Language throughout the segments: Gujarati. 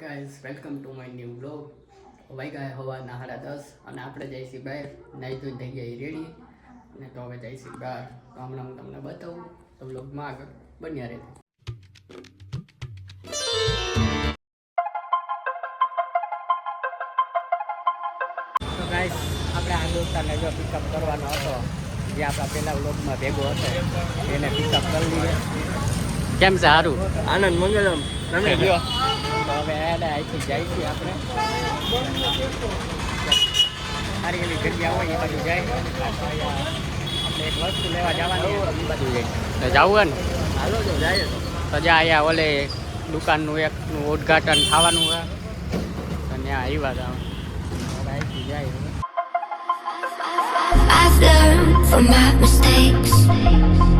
Guys welcome to my new blog વાગ્યા હવાના સાડા દસ અને આપણે જઈશું બહાર. નાહી ધોઈ થઈ ગયા રેડી. અને તો હવે જઈશું બહાર. તો હમણાં હું તમને બતાવું તો બ્લોગમાં આગળ બન્યા રહે તો ગાઈઝ આપણે આ દોસ્તાને જો પિકઅપ કરવાનો હતો જે આપણા પહેલા બ્લોગમાં ભેગો હતો એને પિકઅપ કરી લીધો. કેમ છે સારું આનંદ મંગલમ. તમે ગયો? હવે અહીંથી જાય છે આપણે. સારી એવી જગ્યા હોય એ બાજુ જાય. આપણે એક વસ્તુ લેવા જવાની હોય એ બાજુ જાય જવું ને? હાલો તો જાય. તો જ્યાં અહીંયા ઓલે દુકાનનું એકનું ઉદ્ઘાટન થવાનું હોય. તો ત્યાં આવ્યા હતા. અહીંથી જાય. I've learned from my mistakes.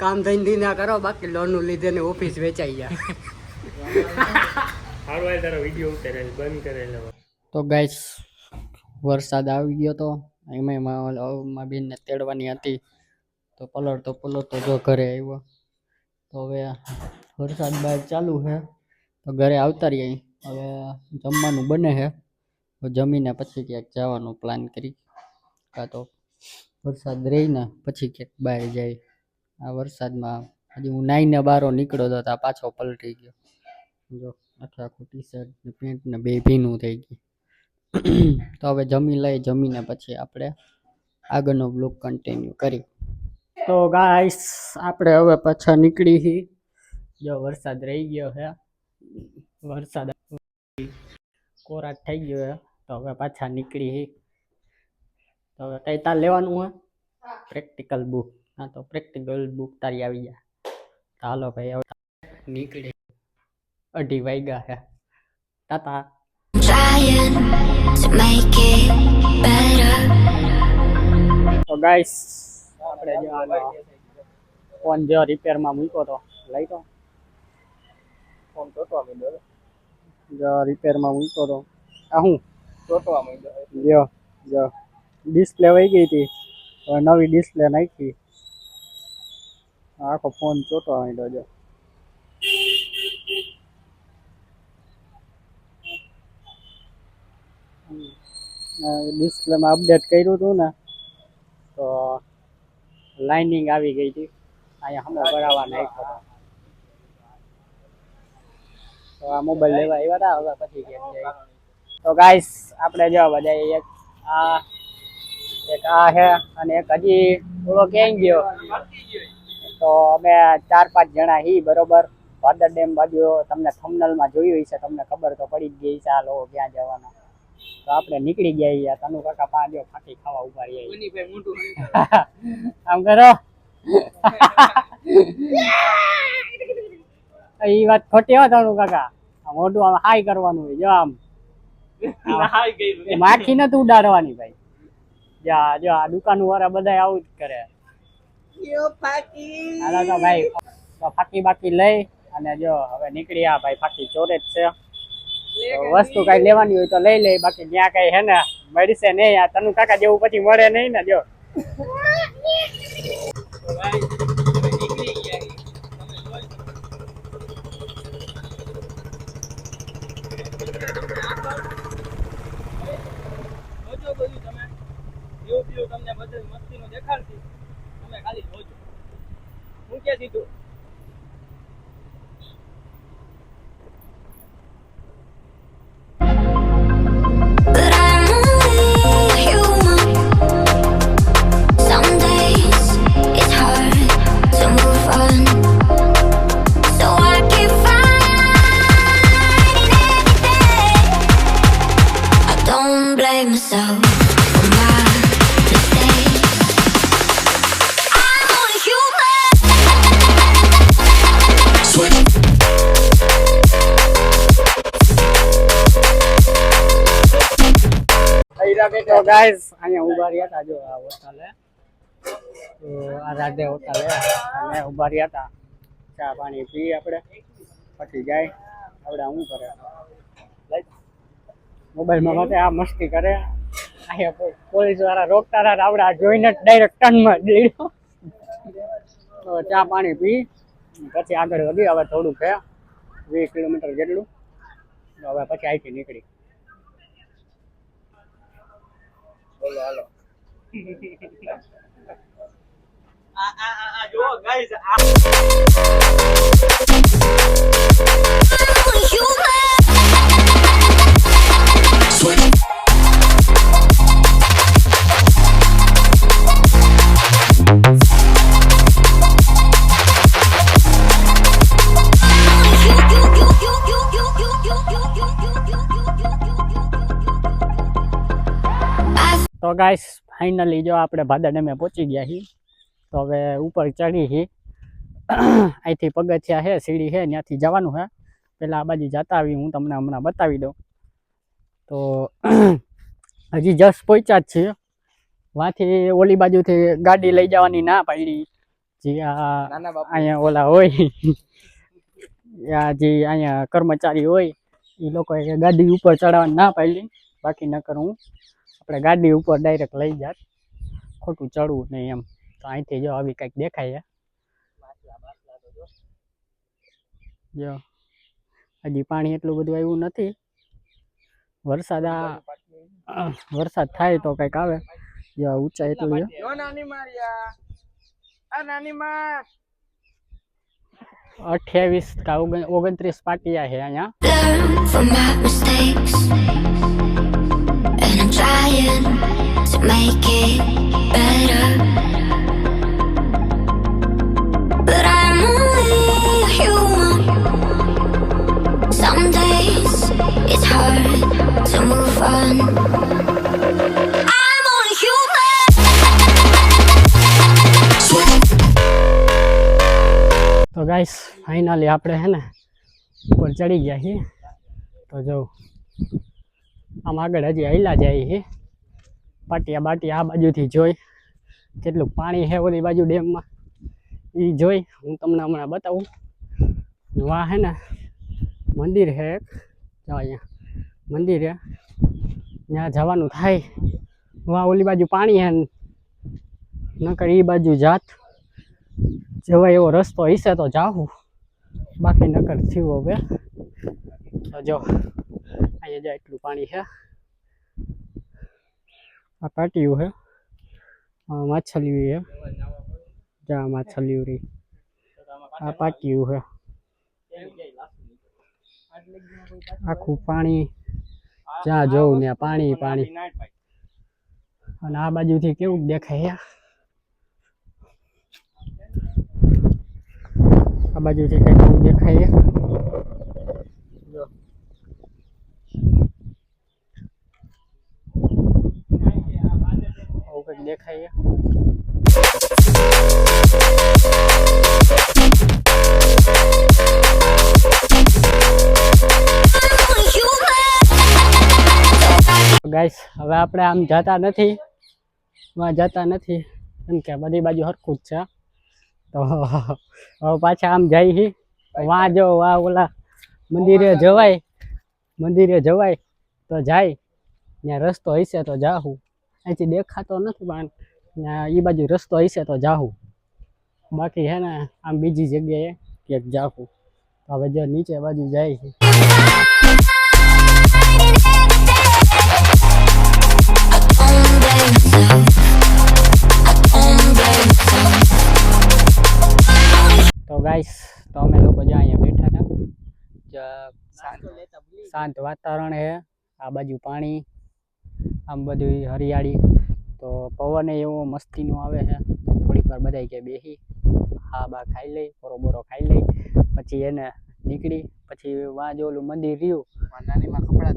કામ ધંધી ના કરો બાકી લોનનું લીધે ને ઓફિસ વેચાઈ જાય. સારું આય તારો વીડિયો ઉતારેલ બંધ કરેલો તો ગાઈસ વરસાદ આવી ગયો તો એમાં માં બેનને તેડવાની હતી. તો પલળતો પલળતો જો ઘરે આવ્યો. તો હવે વરસાદ બહાર ચાલુ છે તો ઘરે આવતા રહીએ. હવે જમવાનું બને છે તો જમીને પછી ક્યાંક જવાનું પ્લાન કરી. કાં તો વરસાદ રહીને પછી ક્યાંક બહાર જાય. આ વરસાદમાં હજી હું નાઈને બારો નીકળ્યો તો ત્યાં પાછો પલટી ગયો. જો આખે આખું ટી શર્ટ ને પેન્ટ ને બે ભીનું થઈ ગયું. તો હવે જમી લઈ જમીને પછી આપણે આગળનો બ્લોક કન્ટિન્યુ કરી તો ગાઈસ આપણે હવે પાછા નીકળી હી. જો વરસાદ રહી ગયો છે વરસાદ કોરાટ થઈ ગયો છે તો હવે પાછા નીકળી હી. તો હવે કઈ તાર લેવાનું હોય પ્રેક્ટિકલ બુક હા તો પ્રેક્ટિકલ બુક તારી આવી ગયા. ચાલો ભાઈ હવે નીકળી. અઢી વાગ્યા છે તાતા. Trying to make it better. તો ગાઈસ આપણે જો આનો ફોન જો રિપેરમાં મૂક્યો તો લઈ તો ફોન ટોટવા માંડ્યો જો રિપેરમાં મૂક્યો તો. આ હું? તો માંડ્યો જો જો ડિસ્પ્લે વહી ગઈ હતી. હવે નવી ડિસ્પ્લે નાખી. આખો ફોન ચોટો માંડ્યો જો. ડિસ્પ્લેમાં અપડેટ કર્યું હતું ને તો લાઇનિંગ આવી ગઈ હતી. અહીંયા હમણાં ભરાવા નાખ્યો તો. આ મોબાઈલ લેવા આવ્યા હતા હવે પછી કેમ જાય તો ગાઈસ આપણે જો બધા એક આ એક આ હે અને એક હજી થોડો ક્યાંય ગયો? તો અમે ચાર પાંચ જણા હી બરોબર? ભાદર ડેમ બાજુ તમને થમનલમાં જોયું હશે તમને ખબર તો પડી જ ગઈ છે આ લોકો ક્યાં જવાના. તો આપણે નીકળી ગયા અહીંયા તનુ કાકા પાંચ દિવસ ફાટી ખાવા ઊભા રહ્યા આમ કરો. એ વાત ખોટી હો તનુ કાકા. મોઢું આમ હાઈ કરવાનું હોય જો આમ. માખી નથી ઉડાડવાની ભાઈ. જા જો આ દુકાન વાળા બધા આવું જ કરે. હાલો તો ભાઈ તો ફાકી બાકી લઈ અને જો હવે નીકળ્યા ભાઈ ફાકી ચોરે જ છે. વસ્તુ કઈ લેવાની હોય તો લઈ લે બાકી ત્યાં કઈ હે ને મળશે નહીં. આ તનુ કાકા જેવું પછી મળે નહીં ને જો. તમને બધું મસ્તીનું દેખાડશે તમે ખાલી જોજો હું કે દીધું ગાઈસ અહીંયા ઊભા રહ્યા હતા હોટલે. આ રાધે હોટલે અમે ઊભા રહ્યા હતા. ચા પાણી પી આપણે. પછી જાય. આપણે શું કરે? મોબાઈલમાં માટે આ મસ્તી કરે. અહીંયા પોલીસવાળા રોકતા હતા આપણે આ જોઈને ડાયરેક્ટ ટનમાં દીધો તો ચા પાણી પી. પછી આગળ વધી હવે થોડું છે વીસ કિલોમીટર જેટલું. હવે પછી અહીંથી નીકળી. Hello, hello. ah, ah, ah, ah, yo, guys. Ah. તો ગાઈસ ફાઇનલી જો આપણે ભાદર ડેમે પહોંચી ગયા છીએ તો હવે ઉપર ચડી છીએ. અહીંથી પગથિયા છે સીડી છે ત્યાંથી જવાનું છે. પહેલાં આ બાજુ જતા આવી હું તમને હમણાં બતાવી દઉં. તો હજી જસ્ટ પહોંચ્યા જ છીએ. વાંથી ઓલી બાજુથી ગાડી લઈ જવાની ના પાડી. જે અહીંયા ઓલા હોય. આ જે અહીંયા કર્મચારી હોય એ લોકોએ ગાડી ઉપર ચડાવવાની ના પાડી. બાકી નકર હું આપણે ગાડી ઉપર ડાયરેક્ટ લઈ જાત. ખોટું ચડવું નહીં એમ. તો અહીંથી જો આવી કંઈક દેખાય છે. જો હજી પાણી એટલું બધું આવ્યું નથી. વરસાદ આ વરસાદ થાય તો કંઈક આવે. જો ઊંચાઈ એટલું છે. જો નાની મારિયા આ નાની માં. અઠ્યાવીસ કા ઓગણ- ઓગણત્રીસ પાટિયા છે અહીંયા. trying to make it better. But I'm only a human. Some days it's hard to move on. I'm only human. તો ગાઈસ ફાઇનલી આપણે હે ને ઉપર ચડી ગયા છીએ તો જો આમ આગળ હજી હૈલા જાય છે. પાટિયા બાટિયા આ બાજુથી જોઈ. કેટલું પાણી છે ઓલી બાજુ ડેમમાં. એ જોઈ. હું તમને હમણાં બતાવું. વાહ હે ને. મંદિર છે એક. જો અહીંયા. મંદિર છે. ત્યાં જવાનું થાય. વાહ, ઓલી બાજુ પાણી છે નકર એ બાજુ જાત. જવાય એવો રસ્તો હશે તો જાઉં બાકી નકર થયું હવે. તો જો. અહીંયા જાય એટલું પાણી છે. આ પાટિયું છે. માછલીઓ છે. જા માછલીઓ રહી આ પાટિયું છે. આખું પાણી જ્યાં જોઉં ને પાણી પાણી. અને આ બાજુથી કેવું દેખાય આ બાજુથી આવું દેખાય કંઈક દેખાય. ગાઈસ હવે આપણે આમ જતા નથી. માં જતા નથી. કેમ કે બધી બાજુ હરખું જ છે. તો હવે પાછા આમ છે વાં જો, વાં ઓલા મંદિરે જવાય. મંદિરે જવાય. તો જાય. ત્યાં રસ્તો હશે તો જાહું. અહીંથી દેખાતો નથી, પણ ત્યાં એ બાજુ રસ્તો હશે તો જાહું બાકી હે ને, આમ બીજી જગ્યાએ ક્યાંક જાહું તો હવે જો નીચે બાજુ જાય છે Don't blame myself. Don't blame myself. તો ગાઈસ તો અમે લોકો જો અહીંયા બેઠા હતા જ- શાંત શાંત વાતાવરણ છે આ બાજુ પાણી આમ બધી હરિયાળી. તો પવન એવો મસ્તીનો આવે છે. થોડીક વાર બધાય કે બેસી હા બા ખાઈ લઈ બોરો બોરો ખાઈ લઈ. પછી એને નીકળી પછી વાં જો ઓલું મંદિર રહ્યું. નાનીમાં કપડા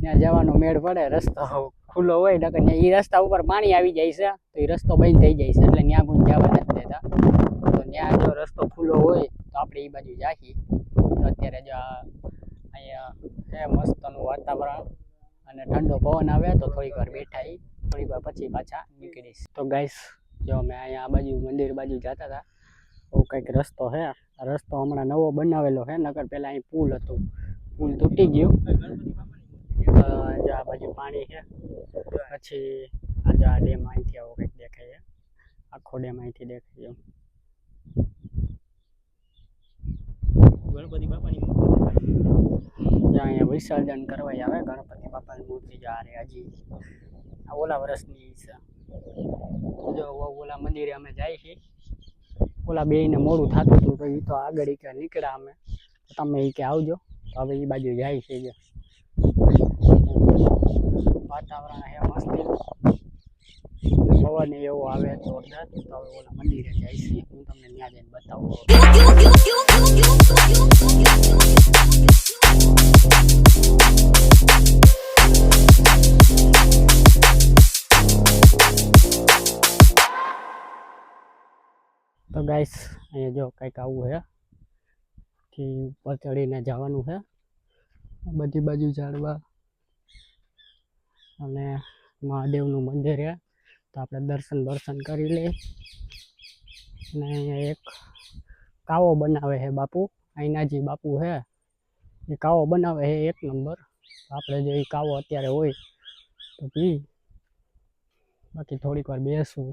ત્યાં જવાનો મેળ પડે રસ્તો ખુલ્લો હોય નકર એ રસ્તા ઉપર પાણી આવી જાય છે તો એ રસ્તો બંધ થઈ જાય છે એટલે ત્યાં કોઈ જવા નથી દેતા. તો ત્યાં જો રસ્તો ખુલ્લો હોય તો આપણે એ બાજુ જાહી. અત્યારે જો આ અહીંયા છે, મસ્તનું વાતાવરણ અને ઠંડો પવન આવે તો થોડીક વાર બેઠા એ થોડીક વાર પછી પાછા નીકળીશ તો ગાઈસ જો અમે અહીંયા આ બાજુ, મંદિર બાજુ જતા હતા એવું કંઈક રસ્તો છે. રસ્તો હમણાં નવો બનાવેલો છે નગર પહેલાં અહીં પુલ હતું. પુલ તૂટી ગયું. જો આ બાજુ પાણી છે. પછી આ જો આ ડેમ અહીંથી આવો કંઈક દેખાય છે. આખો ડેમ અહીંથી દેખાય ગણપતિ બાપાની જ્યાં અહીંયા વિસર્જન કરવા આવે, ગણપતિ બાપાની મૂર્તિ જો હજી. ઓલા વર્ષની છે. જો ઓલા મંદિરે અમે જાય છીએ. ઓલા બેયને મોડું થતું હતું, તો એ તો આગળ કે નીકળ્યા અમે. તમે એ કે આવજો. તો હવે એ બાજુ જાય છે જો. વાતાવરણ હે મસ્તી. પવન એવો આવે જોરદાર તો ઓલા મંદિરે જાય હું તમને ત્યાં જઈને બતાવું. તો ગાઈસ અહીંયા જો કંઈક આવું છે થી ઉપર ચડીને જવાનું છે બધી બાજુ ઝાડવા. અને મહાદેવનું મંદિર છે તો આપણે દર્શન દર્શન કરી લઈએ. અને અહીંયા એક કાવો બનાવે છે બાપુ અહીંના જે બાપુ છે. એ કાવો બનાવે છે એક નંબર. આપણે જો એ કાવો અત્યારે હોય તો પી. બાકી થોડીક વાર બેસું,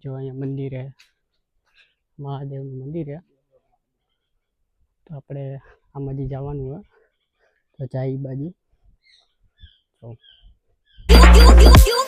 જો અહીંયા મંદિરે, મહાદેવનું મંદિર. છે તો આપણે આમાંથી જવાનું હોય તો જાય બાજુ. તો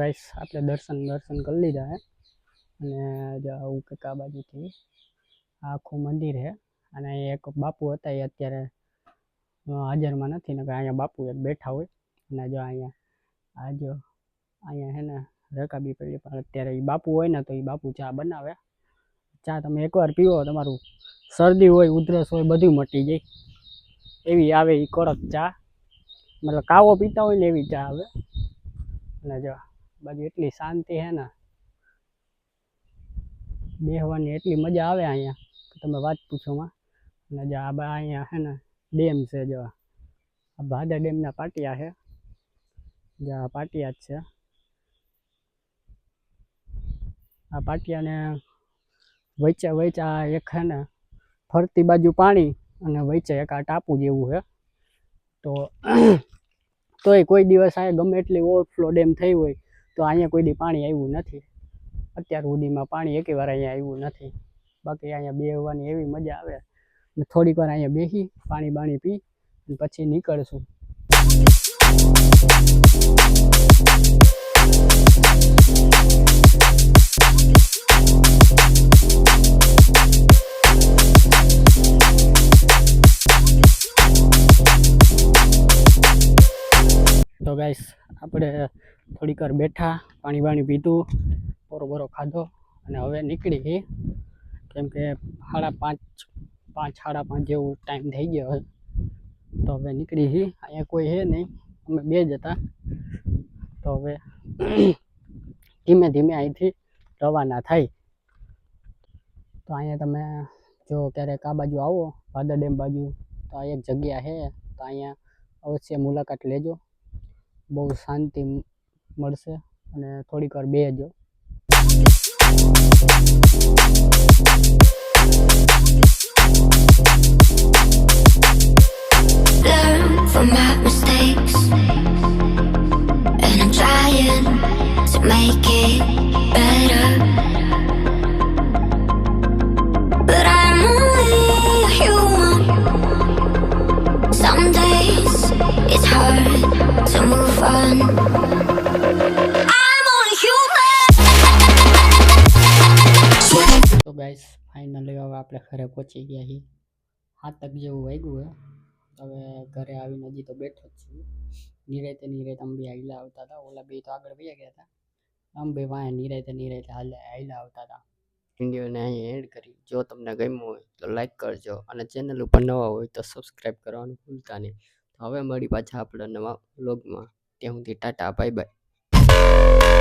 Guys આપણે દર્શન દર્શન કરી લીધા હે. અને જો આવું કંઈક આ બાજુથી આ આખું મંદિર છે અને અહીંયા એક બાપુ હતા એ અત્યારે અ, હાજરમાં નથી ને અહીંયા બાપુ એક બેઠા હોય. અને જો અહીંયા આ જો અહીંયા છે ને રકાબી પડી પણ અત્યારે એ બાપુ હોય ને તો એ બાપુ ચા બનાવે. ચા તમે એકવાર પીવો તમારું શરદી હોય ઉધરસ હોય બધું મટી જાય. એવી આવે એ કડક ચા. મતલબ કાવો પીતા હોય ને એવી ચા આવે. અને જો બાજુ એટલી શાંતિ છે ને. બેહવાની એટલી મજા આવે અહીંયા. તમે વાત પૂછોમાં અને જે આ બા અહીંયા છે ને, ડેમ છે જો. આ ભાદર ડેમના પાટિયા છે. જે આ પાટિયા જ છે. આ પાટિયાને વચ્ચે વચ્ચે આ એક છે ને, ફરતી બાજુ પાણી અને વચ્ચે એક આ ટાપુ જેવું છે. તો, તોય કોઈ દિવસ અહીંયા ગમે એટલી ઓવરફ્લો ડેમ થઈ હોય તો અહીંયા કોઈ દી પાણી આવ્યું નથી. અત્યાર સુધીમાં પાણી એકે વાર અહીંયા આવ્યું નથી. બાકી અહીંયા બેહવાની એવી મજા આવે. થોડીક વાર અહીંયા બેસી, પાણી બાણી પી અને પછી નીકળશું. તો ગાઈસ આપણે થોડીક વાર બેઠા, પાણી બાણી પીધું બોરો બોરો ખાધો અને હવે નીકળી ગઈ કેમ કે સાડા પાંચ પાંચ, સાડા પાંચ જેવું ટાઈમ થઈ ગયો હોય તો હવે નીકળી ગઈ અહીંયા કોઈ છે નહીં. અમે બે જ હતા. તો હવે ધીમે ધીમે અહીંથી રવાના થાય. તો અહીંયા તમે જો ક્યારેક આ બાજુ આવો, ભાદર ડેમ બાજુ, તો આ એક જગ્યા છે તો અહીંયા અવશ્ય મુલાકાત લેજો. બહુ શાંતિ મ- મળશે અને થોડીક વાર બેસજો Learn ગાઈસ ફાઇનલી હવે આપણે ઘરે પહોંચી ગયા છીએ. તક જેવું વાગ્યું હે. હવે ઘરે આવીને હજી તો બેઠો જ છું. નિરાતે આમ બે હાઈલા આવતા હતા. ઓલા બે તો આગળ વયા ગયા હતા. આમ બે વાંહે નિરાયતે નિરાતે હાલે હાઈલા આવતા હતા. વિડીયોને અહીં એડ કરી જો તમને ગમ્યું હોય તો લાઈક કરજો અને ચેનલ ઉપર નવા હોય તો સબસ્ક્રાઈબ કરવાનું ભૂલતા નહીં. તો હવે મળી પાછા આપણા નવા વ્લોગમાં ત્યાં સુધી ટાટા બાય બાય